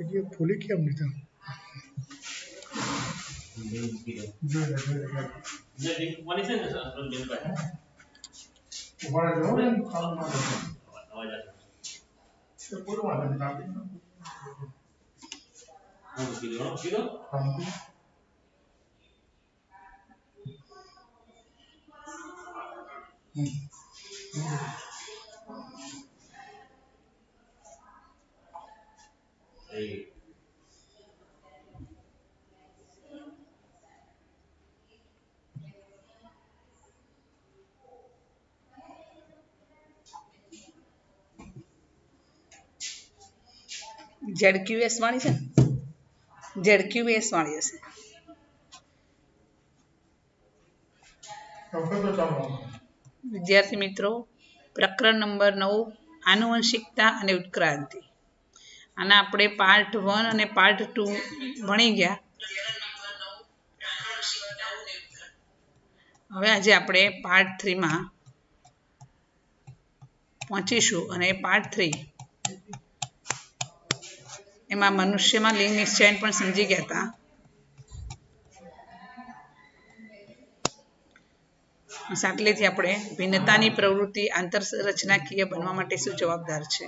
પછી কি કેમ લીધા જોઈ લે, જોઈ લે. ઊભા રહી જાઓ ને, કામ ના કરો. એ પૂરું વાંધો નહીં, કાપી નાખો. કામ હમ. ઝેડક્યુએસ વાળી છે ને ઝેડક્યુએસ વાળી હશે. વિદ્યાર્થી મિત્રો, પ્રકરણ નંબર નવ, આનુવંશિકતા અને ઉત્ક્રાંતિ આના આપણે પાર્ટ વન અને પાર્ટ ટુ ભણી ગયા. હવે આજે આપણે પાર્ટ થ્રીમાં પહોંચીશું અને પાર્ટ થ્રી એમાં મનુષ્યમાં લિંગ નિશ્ચયન પણ સમજી ગયા હતા. સાટલેથી આપણે ભિન્નતાની પ્રવૃત્તિ આંતરરચનાકીય બનવા માટે શું જવાબદાર છે?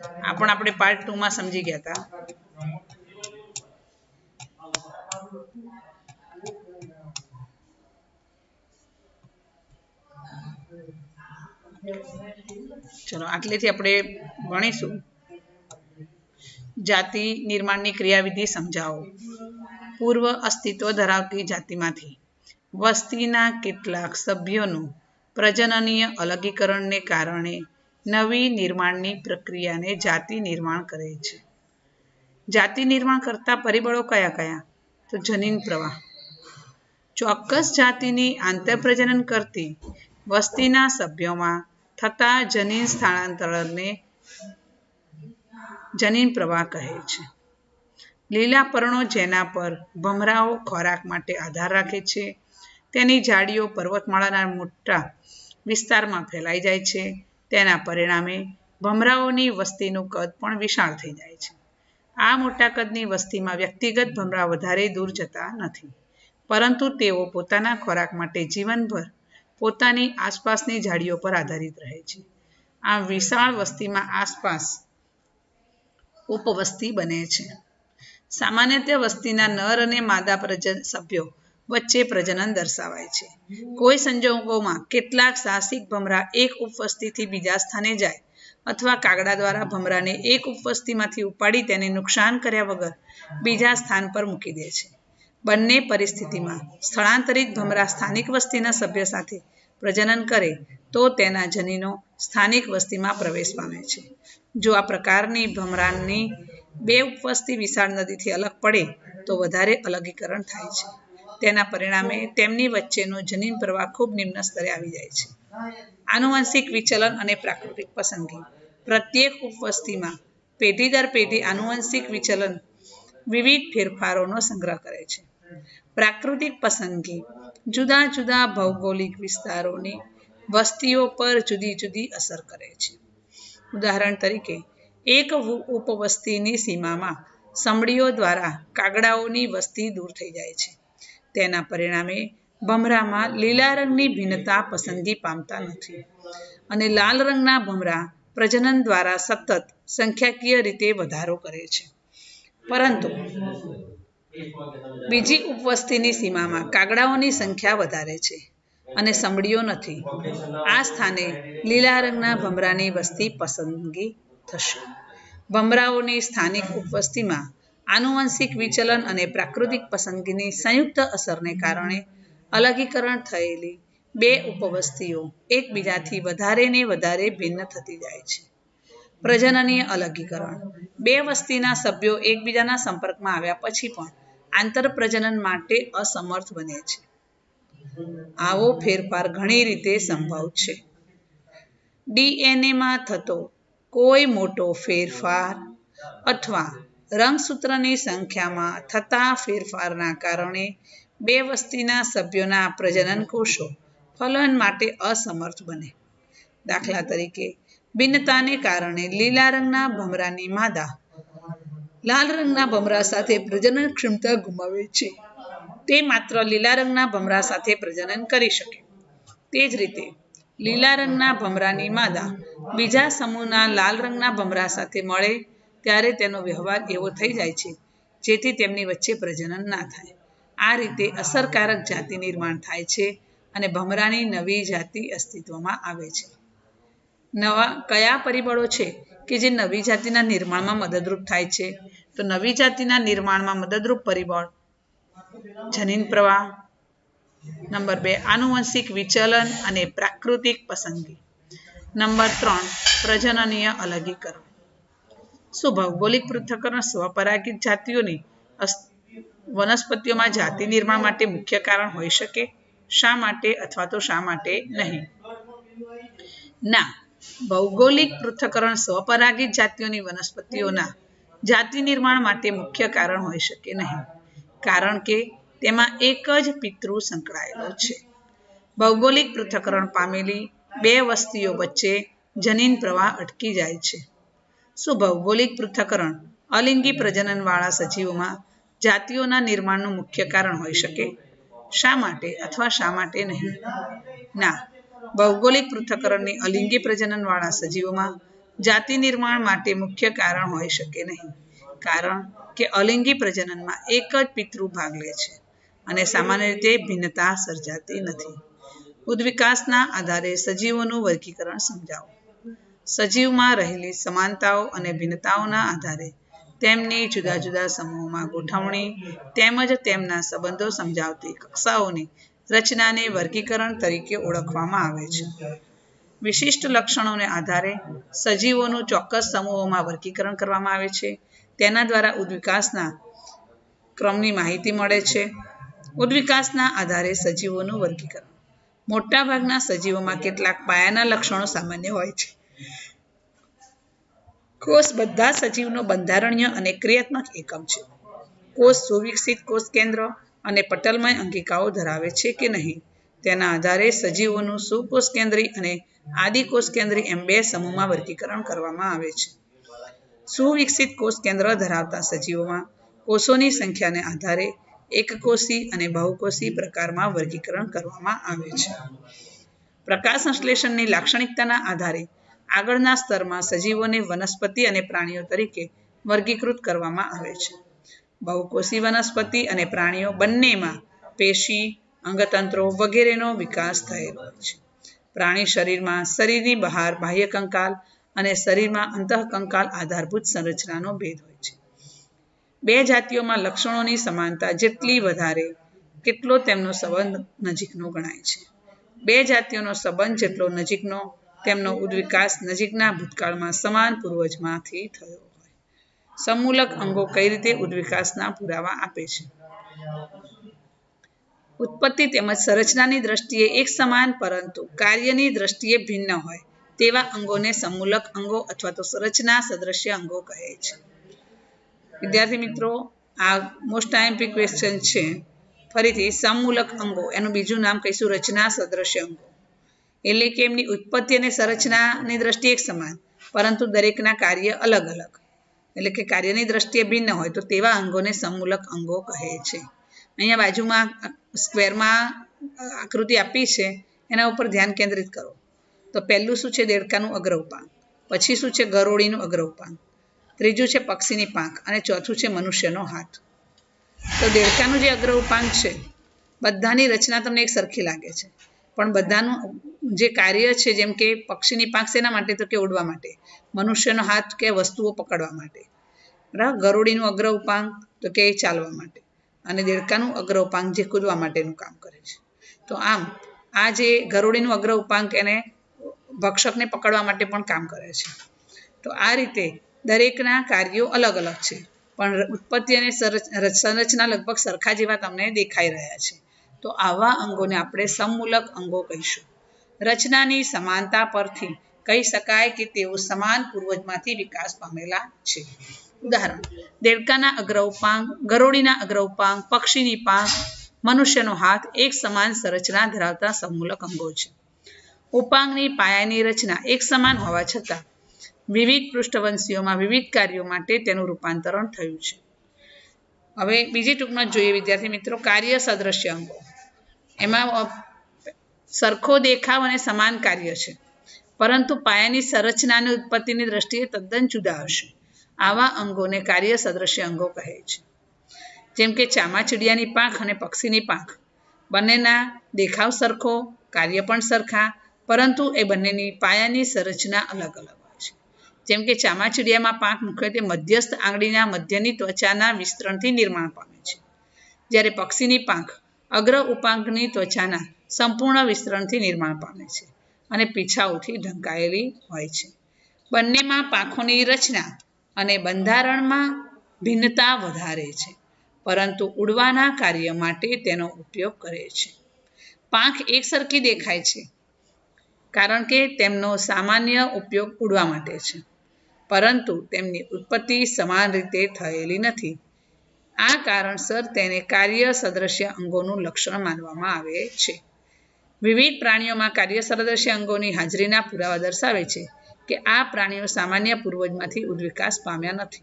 આ પણ આપણે પાર્ટ ટુ માં સમજી ગયા હતા. ચલો, આટલેથી આપણે ભણીશું. જાતિ નિર્માણની ક્રિયાવિધિ સમજાવો. પૂર્વ અસ્તિત્વ ધરાવતી જાતિમાંથી. વસ્તીના કેટલાક સભ્યોનું પ્રજનનીય અલગીકરણને કારણે નવી નિર્માણની પ્રક્રિયાને જાતિ નિર્માણ કરે છે. જાતિ નિર્માણ કરતા પરિબળો કયા કયા? તો જનીન પ્રવાહ. ચોક્કસ જાતિની આંતરપ્રજનન કરતી વસ્તીના સભ્યોમાં થતા જનીન સ્થાનાંતરણને જનીન પ્રવાહ કહે છે. લીલા પર્ણો જેના પર ભમરાઓ ખોરાક માટે આધાર રાખે છે. તેની જાડીઓ પર્વતમાળાના મોટા વિસ્તારમાં ફેલાઈ જાય છે. તેના પરિણામે ભમરાઓની વસ્તીનું કદ પણ વિશાળ થઈ જાય છે. આ મોટા કદની વસ્તીમાં વ્યક્તિગત ભમરા વધારે દૂર જતા નથી. પરંતુ તેઓ પોતાના ખોરાક માટે જીવનભર પોતાની આસપાસની ઝાડીઓ પર આધારિત રહે છે. આમ વિશાળ વસ્તીમાં આસપાસ ઉપવસ્તી બને છે. સામાન્યતઃ વસ્તીના નર અને માદા પ્રજન સભ્યો વચ્ચે પ્રજનન દર્શાવાય છે. કોઈ સંજોગોમાં કેટલાક સાહસિક ભમરા એક ઉપવસ્તીથી બીજા સ્થાને જાય અથવા કાગડા દ્વારા ભમરાને એક ઉપવસ્તીમાંથી ઉપાડી તેને નુકસાન કર્યા વગર બીજા સ્થાન પર મૂકી દે છે. બંને પરિસ્થિતિમાં સ્થળાંતરિત ભમરા સ્થાનિક વસ્તીના સભ્ય સાથે પ્રજનન કરે તો તેના જનીનો સ્થાનિક વસ્તીમાં પ્રવેશ પામે છે. જો આ પ્રકારની ભમરાની બે ઉપવસ્તી વિશાળ નદીથી અલગ પડે તો વધારે અલગીકરણ થાય છે. તેના પરિણામે તેમની વચ્ચેનો જનીન પ્રવાહ ખૂબ નિમ્ન સ્તરે આવી જાય છે. આનુવંશિક વિચલન અને પ્રાકૃતિક પસંદગી. પ્રત્યેક ઉપવસ્તીમાં પેઢી દર પેઢી આનુવંશિક વિચલન વિવિધ ફેરફારોનો સંગ્રહ કરે છે. પ્રાકૃતિક પસંદગી જુદા જુદા ભૌગોલિક વિસ્તારોની વસ્તીઓ પર જુદી જુદી અસર કરે છે. ઉદાહરણ તરીકે, એક ઉપવસ્તીની સીમામાં સમડીઓ દ્વારા કાગડાઓની વસ્તી દૂર થઈ જાય છે. તેના પરિણામે ભમરામાં લીલા રંગની ભિન્નતા પસંદગી પામતા નથી. અને લાલ રંગના ભમરા પ્રજનન દ્વારા સતત સંખ્યાકીય રીતે વધારો કરે છે. પરંતુ બીજી ઉપવસ્તીની સીમામાં કાગડાઓની સંખ્યા વધારે છે અને સંભળીઓ નથી. આ સ્થાને લીલા રંગના ભમરાની વસ્તી પસંદગી થશે. ભમરાઓની સ્થાનિક ઉપવસ્તીમાં આનુવંશિક વિચલન અને પ્રાકૃતિક પસંદગીની સંયુક્ત અસરને કારણે અલગીકરણ થયેલી બે ઉપવસ્તીઓ એકબીજાથી વધારે ને વધારે ભિન્ન થતી જાય છે. પ્રજનનીય અલગીકરણ. બે વસ્તીના સભ્યો એકબીજાના સંપર્કમાં આવ્યા પછી પણ આંતરપ્રજનન માટે અસમર્થ બને છે. આવો ફેરફાર ઘણી રીતે સંભવ છે. ડીએનએમાં થતો કોઈ મોટો ફેરફાર અથવા રંગસૂત્રની સંખ્યામાં થતા ફેરફારના કારણે બે વસ્તીના સભ્યોના પ્રજનન કોષો ફલન માટે અસમર્થ બને. દાખલા તરીકે, ભિન્નતાને કારણે લીલા રંગના ભમરાની માદા લાલ રંગના ભમરા સાથે પ્રજનન ક્ષમતા ગુમાવે છે. તે માત્ર લીલા રંગના ભમરા સાથે પ્રજનન કરી શકે. તે જ રીતે, લીલા રંગના ભમરાની માદા બીજા સમૂહના લાલ રંગના ભમરા સાથે મળે ત્યારે તેનો વ્યવહાર એવો થઈ જાય છે, જેથી તેમની વચ્ચે પ્રજનન ના થાય. આ રીતે અસરકારક જાતિ નિર્માણ થાય છે અને ભમરાની નવી જાતિ અસ્તિત્વમાં આવે છે. નવા કયા પરિબળો છે કે જે નવી જાતિના નિર્માણમાં મદદરૂપ થાય છે? તો નવી જાતિના નિર્માણમાં મદદરૂપ પરિબળ જનીન પ્રવાહ. નંબર બે, આનુવંશિક વિચલન અને પ્રાકૃતિક પસંદગી. નંબર ત્રણ, પ્રજનનીય અલગીકરણ. શું ભૌગોલિક પૃથ્થકરણ સ્વપરાગિત જાતિઓની વનસ્પતિઓમાં જાતિ નિર્માણ માટે મુખ્ય કારણ હોઈ શકે. શા માટે અથવા તો શા માટે નહીં? ના, ભૌગોલિક પૃથ્થકરણ સ્વપરાગિત જાતિઓની વનસ્પતિઓના જાતિ નિર્માણ માટે મુખ્ય કારણ હોઈ શકે નહીં, કારણ કે તેમાં એક જ પિતૃ સંકળાયેલો છે. ભૌગોલિક પૃથ્થકરણ પામેલી બે વસ્તીઓ વચ્ચે જનીન પ્રવાહ અટકી જાય છે. શું ભૌગોલિક પૃથ્થકરણ, અલિંગી પ્રજનનવાળા સજીવોમાં જાતિઓના નિર્માણનું મુખ્ય કારણ હોઈ શકે. શા માટે અથવા શા માટે નહીં? ના, ભૌગોલિક પૃથ્થકરણની અલિંગી પ્રજનનવાળા સજીવોમાં જાતિ નિર્માણ માટે મુખ્ય કારણ હોઈ શકે નહીં, કારણ કે અલિંગી પ્રજનનમાં એક જ પિતૃ ભાગ લે છે અને સામાન્ય રીતે ભિન્નતા સર્જાતી નથી. ઉદ્વિકાસના આધારે સજીવોનું વર્ગીકરણ સમજાવો. સજીવમાં રહેલી સમાનતાઓ અને ભિન્નતાઓના આધારે તેમની જુદા જુદા સમૂહોમાં ગોઠવણી તેમજ તેમના સંબંધો સમજાવતી કક્ષાઓની રચનાને વર્ગીકરણ તરીકે ઓળખવામાં આવે છે. વિશિષ્ટ લક્ષણોને આધારે સજીવોનું ચોક્કસ સમૂહોમાં વર્ગીકરણ કરવામાં આવે છે. તેના દ્વારા ઉદ્વિકાસના ક્રમની માહિતી મળે છે. ઉદ્વિકાસના આધારે સજીવોનું વર્ગીકરણ. મોટાભાગના સજીવોમાં કેટલાક પાયાના લક્ષણો સામાન્ય હોય છે. કોષ બધા સજીવનો બંધારણીય અને ક્રિયાત્મક એકમ છે. કોષ સુવિકસિત કોષ કેન્દ્ર અને પટલમય અંગિકાઓ ધરાવે છે કે નહીં? તેના આધારે સજીવોનું સુકોષ કેન્દ્રી અને આદિકોષ કેન્દ્રી એમ બે સમૂહમાં વર્ગીકરણ કરવામાં આવે છે. સુવિકસિત કોષ કેન્દ્ર ધરાવતા સજીવોમાં કોષોની સંખ્યાને આધારે એકકોષી અને બહુકોષી પ્રકારમાં વર્ગીકરણ કરવામાં આવે છે. પ્રકાશ સંશ્લેષણની લાક્ષણિકતાના આધારે આગળના સ્તરમાં સજીવોને વનસ્પતિ અને પ્રાણીઓ તરીકે વર્ગીકૃત કરવામાં આવે છે. બહુકોષી વનસ્પતિ અને પ્રાણીઓ બંનેમાં પેશી, અંગતંત્રો વગેરેનો વિકાસ થયેલો છે. પ્રાણી શરીરમાં શરીરની બહાર બાહ્ય કંકાલ અને શરીરમાં અંતઃકંકાલ આધારભૂત સંરચનાનો ભેદ હોય છે. બે જાતિઓમાં લક્ષણોની સમાનતા જેટલી વધારે, કેટલો તેમનો સંબંધ નજીકનો ગણાય છે. બે જાતિઓનો સંબંધ જેટલો નજીકનો તેમનો ઉદ્વિકાસ નજીકના ભૂતકાળમાં સમાન પૂર્વજમાંથી થયો હોય. સમૂલક અંગો કઈ રીતે ઉદ્વિકાસના પુરાવા આપે છે? ઉત્પત્તિ તેમજ સંરચનાની દ્રષ્ટિએ એક સમાન પરંતુ કાર્યની દ્રષ્ટિએ ભિન્ન હોય તેવા અંગોને સમૂલક અંગો અથવા તો સંરચના સદ્રશ્ય અંગો કહે છે. વિદ્યાર્થી મિત્રો, આ મોસ્ટ આઈમ્પી ક્વેશ્ચન છે. ફરીથી, સમૂલક અંગો, એનું બીજું નામ કહીશું રચના સદ્રશ્ય અંગો. એટલે કે એમની ઉત્પત્તિ અને સંરચનાની દ્રષ્ટિએ એક સમાન, પરંતુ દરેકના કાર્ય અલગ અલગ. એટલે કે કાર્યની દ્રષ્ટિએ ભિન્ન હોય, તો તેવા અંગોને સમૂલક અંગો કહે છે. અહીંયા બાજુમાં સ્ક્વેરમાં આકૃતિ આપી છે, એના ઉપર ધ્યાન કેન્દ્રિત કરો. તો પહેલું શું છે દેડકાનું અગ્ર ઉપાંગ પછી શું છે ગરોળીનું અગ્ર ઉપાંગ ત્રીજું છે પક્ષીની પાંખ, અને ચોથું છે મનુષ્યનો હાથ. તો દેડકાનું જે અગ્ર ઉપાંગ છે, બધાની રચના તમને એક સરખી લાગે છે. પણ બધાનું જે કાર્ય છે, જેમ કે પક્ષીની પાંખ શેના માટે? તો કે ઉડવા માટે. મનુષ્યનો હાથ કે વસ્તુઓ પકડવા માટે. બરાબર? ગરોળીનું અગ્ર ઉપાંગ તો કે એ ચાલવા માટે. અને દેડકાનું અગ્ર ઉપાંગ જે કૂદવા માટેનું કામ કરે છે. તો આમ, આ જે ગરોળીનું અગ્ર ઉપાંક એને ભક્ષકને પકડવા માટે પણ કામ કરે છે. તો આ રીતે દરેકના કાર્યો અલગ અલગ છે. પણ ઉત્પત્તિ અને સંરચના લગભગ સરખા જેવા તમને દેખાઈ રહ્યા છે. તો આવા અંગોને આપણે સમમૂલક અંગો કહીશું. રચનાની સમાનતા પરથી કહી શકાય કે તેઓ સમાન પૂર્વજમાંથી વિકાસ પામેલા છે. ઉદાહરણ, દેડકાના અગ્ર ઉપાંગ, ગરોળીના અગ્ર ઉપાંગ, પક્ષીની પાંખ, મનુષ્યનો હાથ એક સમાન સંરચના ધરાવતા સમૂલક અંગો છે. ઉપાંગની પાયાની રચના એક સમાન હોવા છતાં વિવિધ પૃષ્ઠવંશીઓમાં વિવિધ કાર્યો માટે તેનું રૂપાંતરણ થયું છે. હવે બીજી ટૂંકમાં જોઈએ વિદ્યાર્થી મિત્રો કાર્ય સદૃશ્ય અંગો. એમાં સરખો દેખાવ અને સમાન કાર્ય છે. પરંતુ પાયાની સંરચનાની ઉત્પત્તિની દ્રષ્ટિએ તદ્દન જુદા હશે. આવા અંગોને કાર્ય સદ્રશ્ય અંગો કહે છે. જેમ કે ચામાચીડિયાની પાંખ અને પક્ષીની પાંખ. બંનેના દેખાવ સરખો, કાર્ય પણ સરખા, પરંતુ એ બંનેની પાયાની સંરચના અલગ અલગ હોય છે. જેમ કે ચામાચીડિયામાં પાંખ મુખ્યત્વે મધ્યસ્થ આંગળીના મધ્યની ત્વચાના વિસ્તરણથી નિર્માણ પામે છે. જ્યારે પક્ષીની પાંખ અગ્ર ઉપાંગની ત્વચાના સંપૂર્ણ વિસ્તરણથી નિર્માણ પામે છે અને પીછાઓથી ઢંકાયેલી હોય છે. બંનેમાં પાંખોની રચના અને બંધારણમાં ભિન્નતા વધારે છે, પરંતુ ઉડવાના કાર્ય માટે તેનો ઉપયોગ કરે છે. પાંખ એકસરખી દેખાય છે, કારણ કે તેમનો સામાન્ય ઉપયોગ ઉડવા માટે છે, પરંતુ તેમની ઉત્પત્તિ સમાન રીતે થયેલી નથી. આ કારણસર તેને કાર્ય સદૃશ્ય અંગોનું લક્ષણ માનવામાં આવે છે. વિવિધ પ્રાણીઓમાં કાર્ય સદૃશ્ય અંગોની હાજરીના પુરાવા દર્શાવે છે કે આ પ્રાણીઓ સામાન્ય પૂર્વજમાંથી ઉદ્વિકાસ પામ્યા નથી.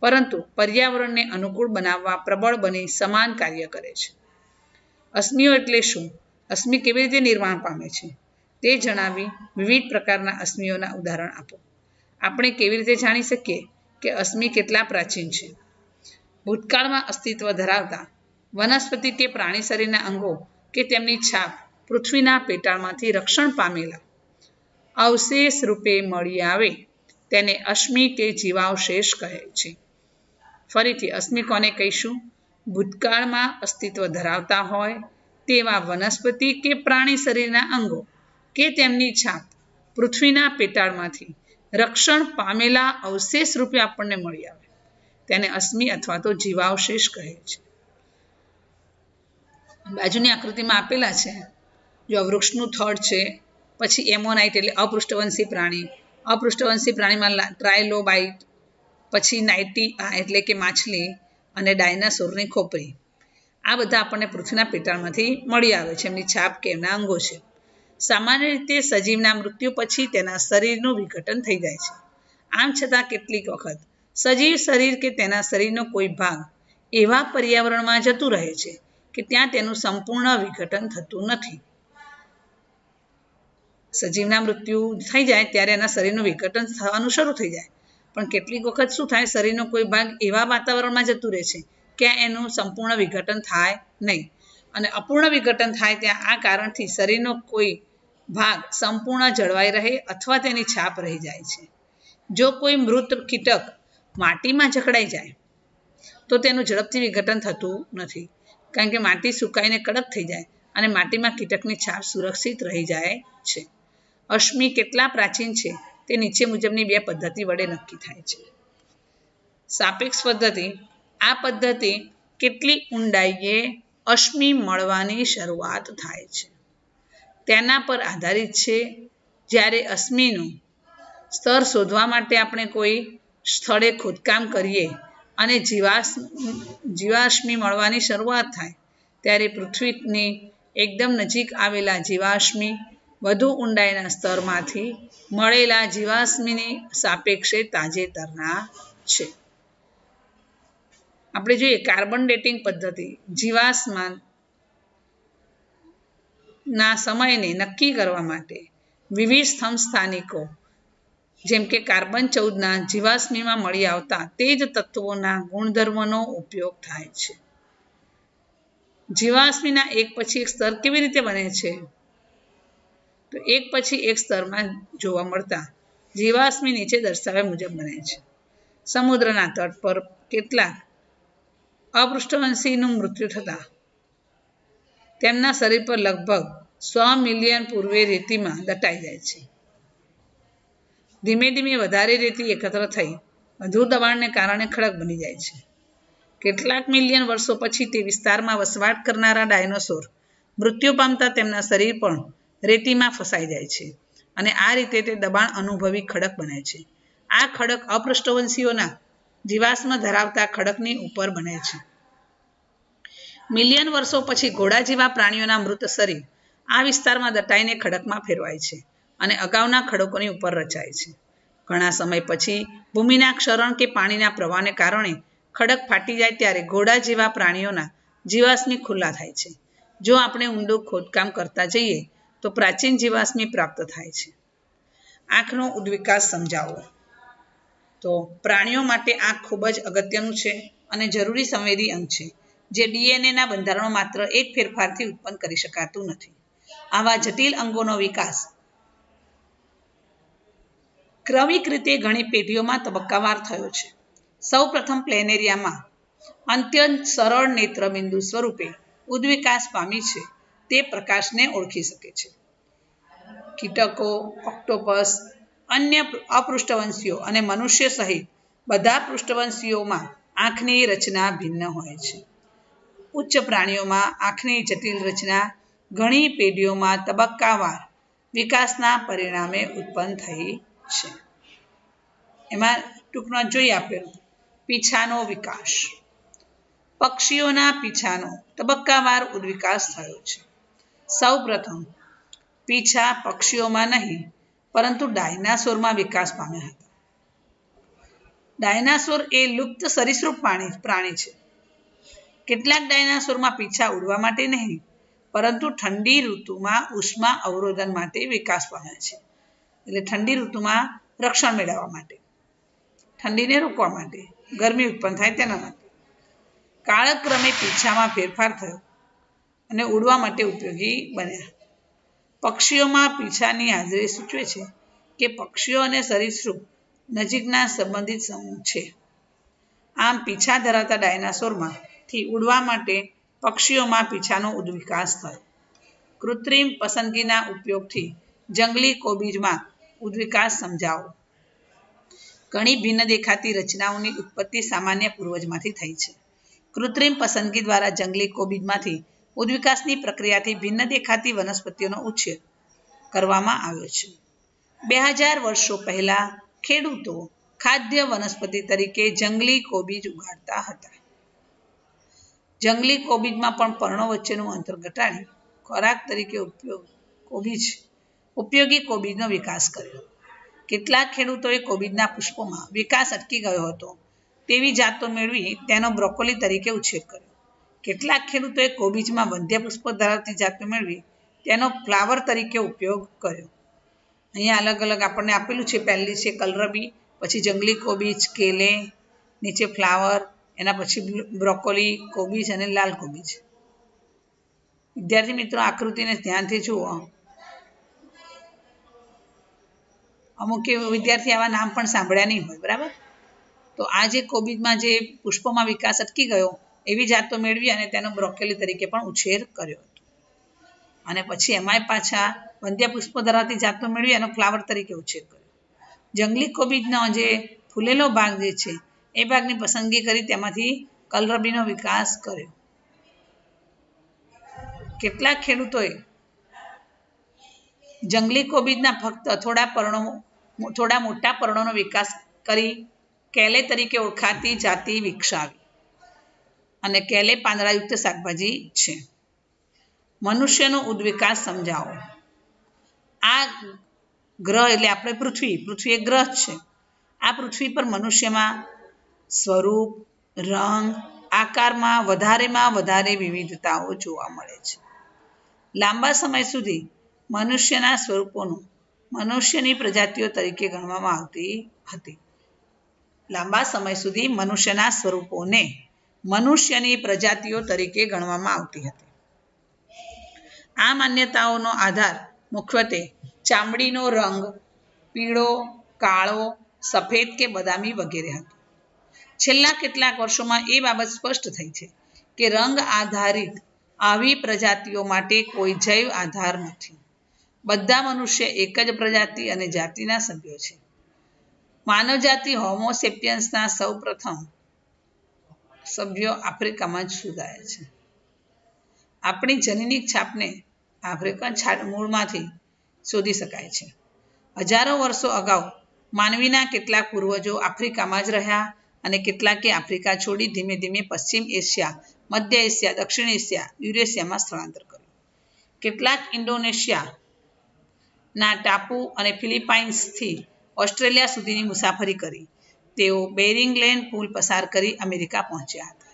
પરંતુ પર્યાવરણને અનુકૂળ બનાવવા પ્રબળ બની સમાન કાર્ય કરે છે. અશ્મિઓ એટલે શું? અશ્મિ કેવી રીતે નિર્માણ પામે છે? તે જણાવી વિવિધ પ્રકારના અશ્મિઓના ઉદાહરણ આપો. આપણે કેવી રીતે જાણી શકીએ કે અસ્મિ કેટલા પ્રાચીન છે? ભૂતકાળમાં અસ્તિત્વ ધરાવતા વનસ્પતિ કે પ્રાણી શરીરના અંગો કે તેમની છાપ પૃથ્વીના પેટાળમાંથી રક્ષણ પામેલા. અવશેષ રૂપે મળી આવે તેને અશ્મિ કે જીવાવશેષ કહે છે. ફરીથી અશ્મિ કોને કહીશું? ભૂતકાળમાં અસ્તિત્વ ધરાવતા હોય તેવા વનસ્પતિ કે પ્રાણી શરીરના અંગો કે તેમની છાપ પૃથ્વીના પેટાળમાંથી રક્ષણ પામેલા અવશેષ રૂપે આપણને મળી આવે. તેને અશ્મિ અથવા તો જીવાવશેષ કહે છે. બાજુની આકૃતિમાં આપેલા છે જો વૃક્ષનું થડ છે, પછી એમોનાઇટ એટલે અપૃષ્ઠવંશી પ્રાણી. અપૃષ્ઠવંશી પ્રાણીમાં ટ્રાયલોબાઇટ પછી નાઇટી, આ એટલે કે માછલી અને ડાયનાસોરની ખોપરી. આ બધા આપણને પૃથ્વીના પેટાળમાંથી મળી આવે છે, એમની છાપ કે એમના અંગો છે. સામાન્ય રીતે સજીવના મૃત્યુ પછી તેના શરીરનું વિઘટન થઈ જાય છે. આમ છતાં કેટલીક વખત સજીવ શરીર કે તેના શરીરનો કોઈ ભાગ એવા પર્યાવરણમાં જતું રહે છે કે ત્યાં તેનું સંપૂર્ણ વિઘટન થતું નથી. સજીવના મૃત્યુ થઈ જાય ત્યારે એના શરીરનું વિઘટન થવાનું શરૂ થઈ જાય. પણ કેટલીક વખત શું થાય? શરીરનો કોઈ ભાગ એવા વાતાવરણમાં જતું રહે છે કે એનું સંપૂર્ણ વિઘટન થાય નહીં. અને અપૂર્ણ વિઘટન થાય ત્યાં આ કારણથી શરીરનો કોઈ ભાગ સંપૂર્ણ જળવાઈ રહે અથવા તેની છાપ રહી જાય છે. જો કોઈ મૃત કીટક માટીમાં જકડાઈ જાય, તો તેનું ઝડપથી વિઘટન થતું નથી. કારણ કે માટી સુકાઈને કડક થઈ જાય અને માટીમાં કીટકની છાપ સુરક્ષિત રહી જાય છે. અશ્મિ કેટલા પ્રાચીન છે તે નીચે મુજબની બે પદ્ધતિ વડે નક્કી થાય છે. સાપેક્ષ પદ્ધતિ, આ પદ્ધતિ કેટલી ઊંડાઈએ અશ્મિ મળવાની શરૂઆત થાય છે. તેના પર આધારિત છે જ્યારે અશ્મિનું સ્તર શોધવા માટે આપણે કોઈ સ્થળે ખોદકામ કરીએ અને જીવાશ, જીવાશ્મિ મળવાની શરૂઆત થાય, ત્યારે પૃથ્વીની એકદમ નજીક આવેલા જીવાશ્મિ વધુ ઊંડાઈના સ્તરમાંથી મળેલા જીવાશ્મીની સાપેક્ષે તાજેતરના છે. આપણે જોઈએ કાર્બન ડેટિંગ પદ્ધતિ. જીવાશ્માન ના સમયને નક્કી કરવા માટે વિવિધ સ્તંભ સ્થાનિકો જેમ કે કાર્બન ચૌદના જીવાશ્મીમાં મળી આવતા તે જ તત્વોના ગુણધર્મોનો ઉપયોગ થાય છે. જીવાશ્મીના એક પછી એક સ્તર કેવી રીતે બને છે? તો એક પછી એક સ્તરમાં જોવા મળતા જીવાશ્મી નીચે દર્શાવ્યા મુજબ બને છે. સમુદ્રના તટ પર કેટલાક અપૃષ્ઠવંશીનું મૃત્યુ થતાં તેમના શરીર પર લગભગ સો મિલિયન પૂર્વે રેતીમાં દટાઈ જાય છે. ધીમે ધીમે વધારે રેતી એકત્ર થઈ વધુ દબાણને કારણે ખડક બની જાય છે. કેટલાક મિલિયન વર્ષો પછી તે વિસ્તારમાં વસવાટ કરનારા ડાયનોસોર મૃત્યુ પામતા તેમના શરીર પણ રેતીમાં ફસાઈ જાય છે. અને આ રીતે તે દબાણ અનુભવી ખડક બને છે. આ ખડક અપૃષ્ઠવંશીઓના જીવાશ્મ ધરાવતા ખડકની ઉપર બને છે. મિલિયન વર્ષો પછી ઘોડા જેવા પ્રાણીઓના મૃત શરીર આ વિસ્તારમાં દટાઈને ખડકમાં ફેરવાય છે અને અગાઉના ખડકોની ઉપર રચાય છે. ઘણા સમય પછી ભૂમિના ક્ષરણ કે પાણીના પ્રવાહને કારણે ખડક ફાટી જાય ત્યારે ઘોડા જેવા પ્રાણીઓના જીવાશ્મી ખુલ્લા થાય છે. જો આપણે ઊંડું ખોદકામ કરતા જઈએ તો પ્રાચીન જીવાશ્મી પ્રાપ્ત થાય છે. આંખનો ઉદ્વિકાસ સમજાવો. તો પ્રાણીઓ માટે આંખ ખૂબ જ અગત્યનું છે અને જરૂરી સંવેદી અંગ છે, જે ડીએનએના બંધારણો માત્ર એક ફેરફારથી ઉત્પન્ન કરી શકાતું નથી. આવા જટિલ અંગોનો વિકાસ ક્રમિક રીતે ઘણી પેઢીઓમાં તબક્કાવાર થયો છે. સૌ પ્રથમ પ્લેનેરિયામાં અત્યંત સરળ નેત્રબિંદુ સ્વરૂપે ઉદ્વિકાસ પામી છે. તે પ્રકાશને ઓળખી શકે છે. કીટકો, ઓક્ટોપસ, અન્ય અપૃષ્ઠવંશીઓ અને મનુષ્ય સહિત બધા પૃષ્ઠવંશીઓમાં આંખની રચના ભિન્ન હોય છે. ઉચ્ચ પ્રાણીઓમાં આંખની જટિલ રચના ઘણી પેઢીઓમાં તબક્કાવાર વિકાસના પરિણામે ઉત્પન્ન થઈ છે. એમાં ટૂંકમાં જોઈ આપેલું પીછાનો વિકાસ. પક્ષીઓના પીછાનો તબક્કાવાર ઉદ્વિકાસ થયો છે. સૌ પ્રથમ પીછા પક્ષીઓમાં નહીં, પરંતુ ડાયનાસોરમાં વિકાસ પામ્યા હતા. ડાયનાસોર એ લુપ્ત સરીસૃપ પ્રાણી પ્રાણી છે. કેટલાક ડાયનાસોરમાં પીછા ઉડવા માટે નહીં, પરંતુ ઠંડી ઋતુમાં ઉષ્મા અવરોધન માટે વિકાસ પામ્યા છે. એટલે ઠંડી ઋતુમાં રક્ષણ મેળવવા માટે, ઠંડીને રોકવા માટે, ગરમી ઉત્પન્ન થાય તેના માટે. કાળક્રમે પીછામાં ફેરફાર થયો. અને ઉડવા માટે ઉપયોગી બન્યા. પક્ષીઓમાં પીછાની હાજરી સૂચવે છે કે પક્ષીઓ અને સરીસૃપ નજીકના સંબંધિત સમૂહ છે. આમ પીછા ધરાવતા ડાયનાસોરમાં થી ઉડવા માટે પક્ષીઓમાં પીછાનો ઉદ્વિકાસ થયો. કૃત્રિમ પસંદગીના ઉપયોગથી જંગલી કોબીજમાં ઉદ્વિકાસ સમજાવો. ઘણી ભિન્ન દેખાતી રચનાઓની ઉત્પત્તિ સામાન્ય પૂર્વજમાંથી થઈ છે. કૃત્રિમ પસંદગી દ્વારા જંગલી કોબીજમાંથી ઉદ્વિકાસની પ્રક્રિયાથી ભિન્ન દેખાતી વનસ્પતિઓનો ઉછેર કરવામાં આવ્યો છે. બે હજાર વર્ષો પહેલા ખેડૂતો ખાદ્ય વનસ્પતિ તરીકે જંગલી કોબીજ ઉગાડતા હતા. જંગલી કોબીજમાં પણ પર્ણો વચ્ચેનું અંતર ઘટાડી ખોરાક તરીકે ઉપયોગ, કોબીજ, ઉપયોગી કોબીજનો વિકાસ કર્યો. કેટલાક ખેડૂતોએ કોબીજના પુષ્પોમાં વિકાસ અટકી ગયો હતો. તેવી જાતો મેળવી તેનો બ્રોકોલી તરીકે ઉછેર કર્યો. કેટલાક ખેડૂતોએ કોબીજમાં વંધ્ય પુષ્પ ધરાવતી જાતો મેળવી તેનો ફ્લાવર તરીકે ઉપયોગ કર્યો. અહીંયા અલગ અલગ આપણને આપેલું છે. પહેલી છે કલરબી, પછી જંગલી કોબીજ, કેલે, નીચે ફ્લાવર, એના પછી બ્રોકોલી કોબીજ અને લાલ કોબીજ. વિદ્યાર્થી મિત્રો, આકૃતિને ધ્યાનથી જુઓ. અમુક વિદ્યાર્થી આવા નામ પણ સાંભળ્યા નહીં હોય, બરાબર? તો આ જે કોબીજમાં જે પુષ્પોમાં વિકાસ અટકી ગયો એવી જાતો મેળવી અને તેનો બ્રોકેલી તરીકે પણ ઉછેર કર્યો હતો. અને પછી એમાંય પાછા વંધ્યા પુષ્પો ધરાવતી જાતો મેળવી એનો ફ્લાવર તરીકે ઉછેર કર્યો. જંગલી કોબીજનો જે ફૂલેલો ભાગ જે છે, એ ભાગની પસંદગી કરી તેમાંથી કલરબીનો વિકાસ કર્યો. કેટલાક ખેડૂતોએ જંગલી કોબીજના ફક્ત થોડા પર્ણો, થોડા મોટા પર્ણોનો વિકાસ કરી કેલે તરીકે ઓળખાતી જાતિ વિકસાવી. અને કેલે પાંદડાયુક્ત શાકભાજી છે. મનુષ્યનો ઉદ્વિકાસ સમજાવો. આ ગ્રહ એટલે આપણે પૃથ્વી. પૃથ્વી એક ગ્રહ છે. આ પૃથ્વી પર મનુષ્યમાં સ્વરૂપ, રંગ, આકારમાં વધારેમાં વધારે વિવિધતાઓ જોવા મળે છે. લાંબા સમય સુધી મનુષ્યના સ્વરૂપોનું મનુષ્યની પ્રજાતિઓ તરીકે ગણવામાં આવતી હતી. લાંબા સમય સુધી મનુષ્યના સ્વરૂપોને મનુષ્યની પ્રજાતિઓ તરીકે ગણવામાં આવતી હતી. આ માન્યતાઓનો આધાર મુખ્યત્વે ચામડીનો રંગ પીળો, કાળો, સફેદ કે બદામી વગેરે હતો. છેલ્લા કેટલાક વર્ષોમાં એ બાબત સ્પષ્ટ થઈ છે કે રંગ આધારિત આવી પ્રજાતિઓ માટે કોઈ જૈવ આધાર નથી. બધા મનુષ્ય એક જ પ્રજાતિ અને જાતિના સભ્યો છે. માનવજાતિ હોમોસેપિયન્સના સૌ પ્રથમ સભ્યો આફ્રિકામાં જ શોધાયા છે. આપણી જનીનિક છાપને આફ્રિકન છાપ મૂળમાંથી શોધી શકાય છે. હજારો વર્ષો અગાઉ માનવીના કેટલાક પૂર્વજો આફ્રિકામાં જ રહ્યા અને કેટલાકે આફ્રિકા છોડી ધીમે ધીમે પશ્ચિમ એશિયા, મધ્ય એશિયા, દક્ષિણ એશિયા, યુરેશિયામાં સ્થળાંતર કર્યું. કેટલાક ઇન્ડોનેશિયા ના ટાપુ અને ફિલિપાઇન્સથી ઓસ્ટ્રેલિયા સુધીની મુસાફરી કરી. તેઓ બેરિંગ લેન્ડ પુલ પસાર કરી અમેરિકા પહોંચ્યા હતા.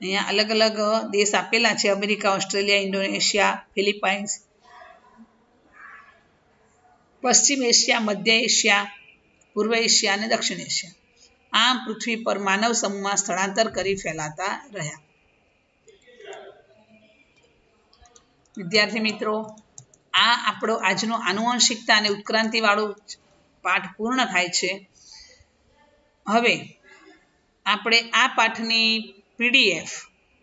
અહીંયા અલગ અલગ દેશ આપેલા છે, અમેરિકા, ઓસ્ટ્રેલિયા, ઇન્ડોનેશિયા, ફિલિપાઇન્સ, પશ્ચિમ એશિયા, મધ્ય એશિયા, પૂર્વ એશિયા અને દક્ષિણ એશિયા. આમ પૃથ્વી પર માનવ સમૂહમાં સ્થળાંતર કરી ફેલાતા રહ્યા. વિદ્યાર્થી મિત્રો, આ આપણો આજનો આનુવંશિકતા અને ઉત્ક્રાંતિવાળો પાઠ પૂર્ણ થાય છે. હવે આપણે આ પાઠની પીડીએફ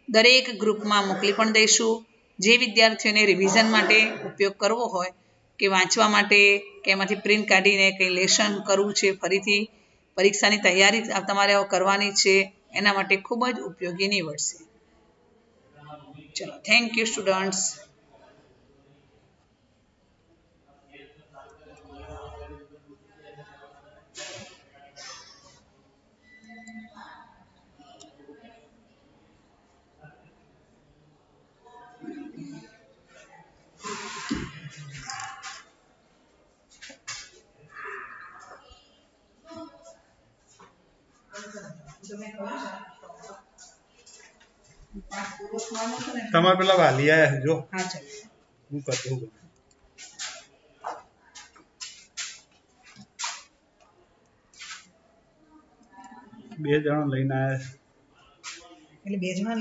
દરેક ગ્રુપમાં મોકલી પણ દઈશું. જે વિદ્યાર્થીઓને રિવિઝન માટે ઉપયોગ કરવો હોય કે વાંચવા માટે, કે એમાંથી પ્રિન્ટ કાઢીને કંઈ લેશન કરવું છે ફરીથી, પરીક્ષાની તૈયારી તમારે કરવાની છે, એના માટે ખૂબ જ ઉપયોગી નીવડશે. ચલો થેન્ક યુ સ્ટુડન્ટ્સ તમારે પેલા વાલી આયા જો. હા ચલો. હું કરી દઉં બે જણા લઈને આયા એટલે બે જણા